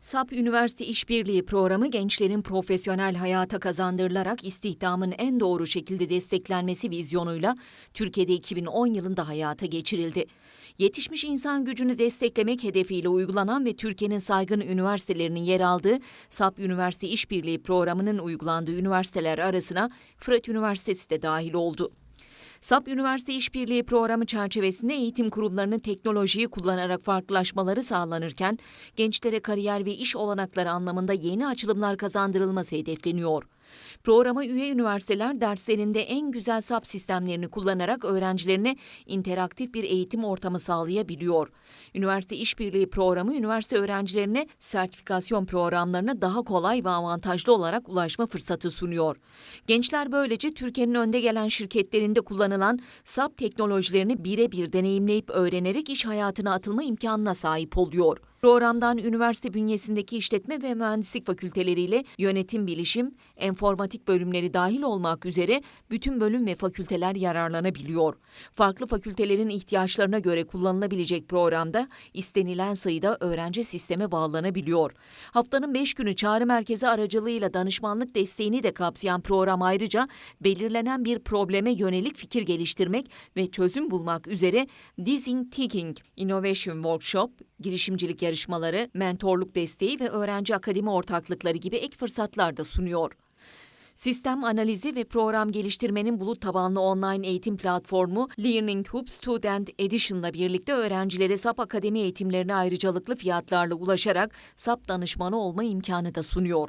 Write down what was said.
SAP Üniversite İşbirliği Programı gençlerin profesyonel hayata kazandırılarak istihdamın en doğru şekilde desteklenmesi vizyonuyla Türkiye'de 2010 yılında hayata geçirildi. Yetişmiş insan gücünü desteklemek hedefiyle uygulanan ve Türkiye'nin saygın üniversitelerinin yer aldığı SAP Üniversite İşbirliği Programı'nın uygulandığı üniversiteler arasına Fırat Üniversitesi de dahil oldu. SAP Üniversite İşbirliği Programı çerçevesinde eğitim kurumlarının teknolojiyi kullanarak farklılaşmaları sağlanırken gençlere kariyer ve iş olanakları anlamında yeni açılımlar kazandırılması hedefleniyor. Programa üye üniversiteler derslerinde en güzel SAP sistemlerini kullanarak öğrencilerine interaktif bir eğitim ortamı sağlayabiliyor. Üniversite İşbirliği Programı üniversite öğrencilerine sertifikasyon programlarına daha kolay ve avantajlı olarak ulaşma fırsatı sunuyor. Gençler böylece Türkiye'nin önde gelen şirketlerinde kullanılan SAP teknolojilerini birebir deneyimleyip öğrenerek iş hayatına atılma imkanına sahip oluyor. Programdan üniversite bünyesindeki işletme ve mühendislik fakülteleriyle yönetim bilişim, enformatik bölümleri dahil olmak üzere bütün bölüm ve fakülteler yararlanabiliyor. Farklı fakültelerin ihtiyaçlarına göre kullanılabilecek programda istenilen sayıda öğrenci sisteme bağlanabiliyor. Haftanın 5 günü çağrı merkezi aracılığıyla danışmanlık desteğini de kapsayan program ayrıca belirlenen bir probleme yönelik fikir geliştirmek ve çözüm bulmak üzere Design Thinking Innovation Workshop, girişimcilik yarışmaları, mentorluk desteği ve öğrenci akademi ortaklıkları gibi ek fırsatlar da sunuyor. Sistem analizi ve program geliştirmenin bulut tabanlı online eğitim platformu Learning Hub Student Edition'la birlikte öğrencilere SAP Akademi eğitimlerine ayrıcalıklı fiyatlarla ulaşarak SAP danışmanı olma imkanı da sunuyor.